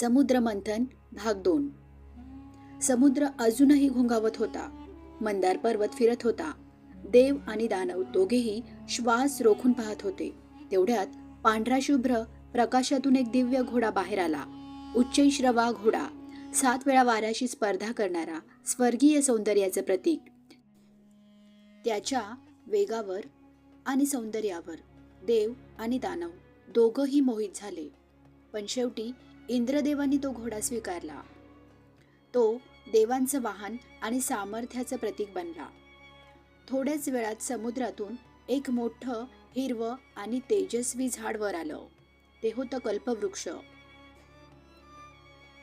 समुद्र मंथन भाग दोन. समुद्र अजूनही घोंगावत होता. मंदार पर्वत फिरत होता. देव आणि दानव दोघेही श्वास रोखून पाहत होते. तेवढ्यात पांढरा शुभ्र प्रकाशातून एक दिव्य घोडा बाहेर आला. उच्चैश्रवा घोडा. सात वेळा वाऱ्याशी स्पर्धा करणारा स्वर्गीय सौंदर्याचं प्रतीक. त्याच्या वेगावर आणि सौंदर्यावर देव आणि दानव दोघंही मोहित झाले. पण शेवटी इंद्रदेवांनी तो घोडा स्वीकारला. तो देवांचं वाहन आणि सामर्थ्याचं प्रतीक बनला. थोड्याच वेळात समुद्रातून एक मोठं हिरवं आणि तेजस्वी झाड वर आलं. ते होतं कल्पवृक्ष.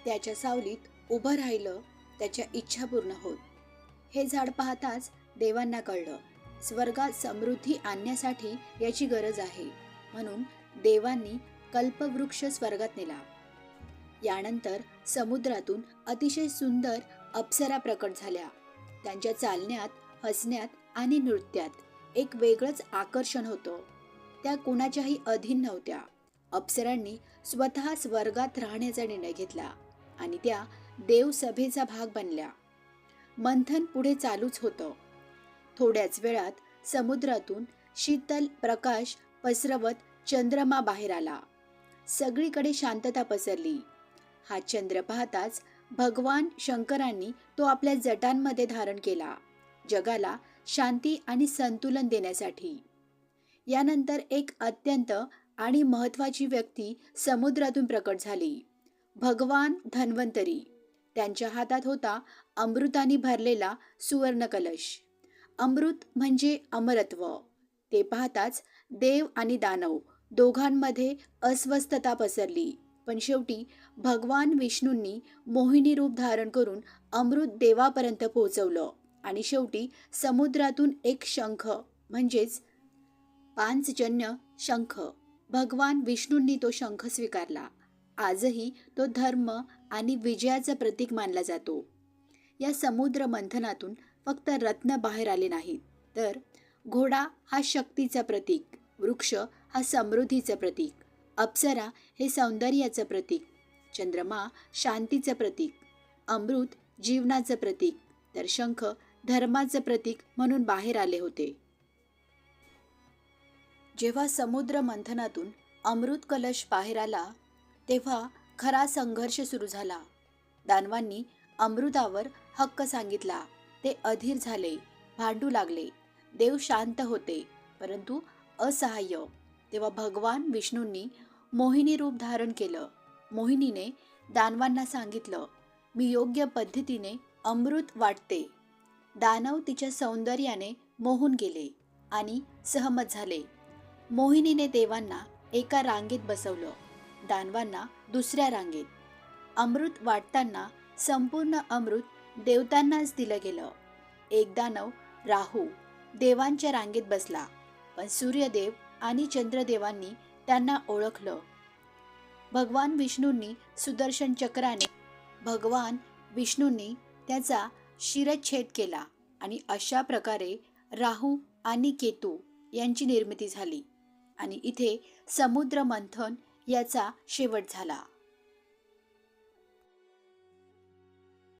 त्याच्या सावलीत उभं राहिलं त्याच्या इच्छा पूर्ण होत. हे झाड पाहताच देवांना कळलं स्वर्गात समृद्धी आणण्यासाठी याची गरज आहे. म्हणून देवांनी कल्पवृक्ष स्वर्गात नेला. यानंतर समुद्रातून अतिशय सुंदर अप्सरा प्रकट झाल्या. त्यांच्या चालण्यात हसण्यात आणि नृत्यात एक वेगळंच आकर्षण होतं. त्या कोणाच्याही अधीन नव्हत्या. अप्सरांनी स्वतः स्वर्गात राहण्याचा निर्णय घेतला आणि त्या देवसभेचा भाग बनल्या. मंथन पुढे चालूच होतं. थोड्याच वेळात समुद्रातून शीतल प्रकाश पसरवत चंद्रमा बाहेर आला. सगळीकडे शांतता पसरली. हा चंद्र पाहताच भगवान शंकरांनी तो आपल्या जटांमध्ये धारण केला जगाला शांती आणि संतुलन देण्यासाठी. यानंतर एक अत्यंत आणि महत्त्वाची व्यक्ती समुद्रातून प्रकट झाली भगवान धन्वंतरी. त्यांच्या हातात होता अमृताने भरलेला सुवर्णकलश. अमृत म्हणजे अमरत्व. ते पाहताच देव आणि दानव दोघांमध्ये अस्वस्थता पसरली. पण शेवटी भगवान विष्णूंनी मोहिनी रूप धारण करून अमृत देवापर्यंत पोहोचवलं. आणि शेवटी समुद्रातून एक शंख म्हणजेच पांचजन्य शंख भगवान विष्णूंनी तो शंख स्वीकारला. आजही तो धर्म आणि विजयाचं प्रतीक मानला जातो. या समुद्र मंथनातून फक्त रत्न बाहेर आले नाहीत तर घोडा हा शक्तीचा प्रतीक वृक्ष हा समृद्धीचं प्रतीक. अप्सरा हे सौंदर्याचं प्रतीक चंद्रमा शांतीचं प्रतीक अमृत जीवनाचं प्रतीक तर शंख धर्माचं प्रतीक म्हणून बाहेर आले होते. जेव्हा समुद्र मंथनातून अमृत कलश बाहेर आला तेव्हा खरा संघर्ष सुरू झाला. दानवांनी अमृतावर हक्क सांगितला. ते अधीर झाले भांडू लागले. देव शांत होते परंतु असहाय्य. तेव्हा भगवान विष्णूंनी मोहिनी रूप धारण केलं. मोहिनीने दानवांना सांगितलं मी योग्य पद्धतीने अमृत वाटते. दानव तिच्या सौंदर्याने मोहून गेले आणि सहमत झाले. मोहिनीने देवांना एका रांगेत बसवलं. दानवांना दुसऱ्या रांगेत. अमृत वाटताना संपूर्ण अमृत देवतांनाच दिलं गेलं. एक दानव राहू देवांच्या रांगेत बसला पण सूर्यदेव आणि चंद्रदेवांनी त्यांना ओळखलं. भगवान विष्णूंनी सुदर्शन चक्राने भगवान विष्णूंनी त्याचा शिरच्छेद केला आणि अशा प्रकारे राहू आणि केतू यांची निर्मिती झाली आणि इथे समुद्र मंथन याचा शेवट झाला.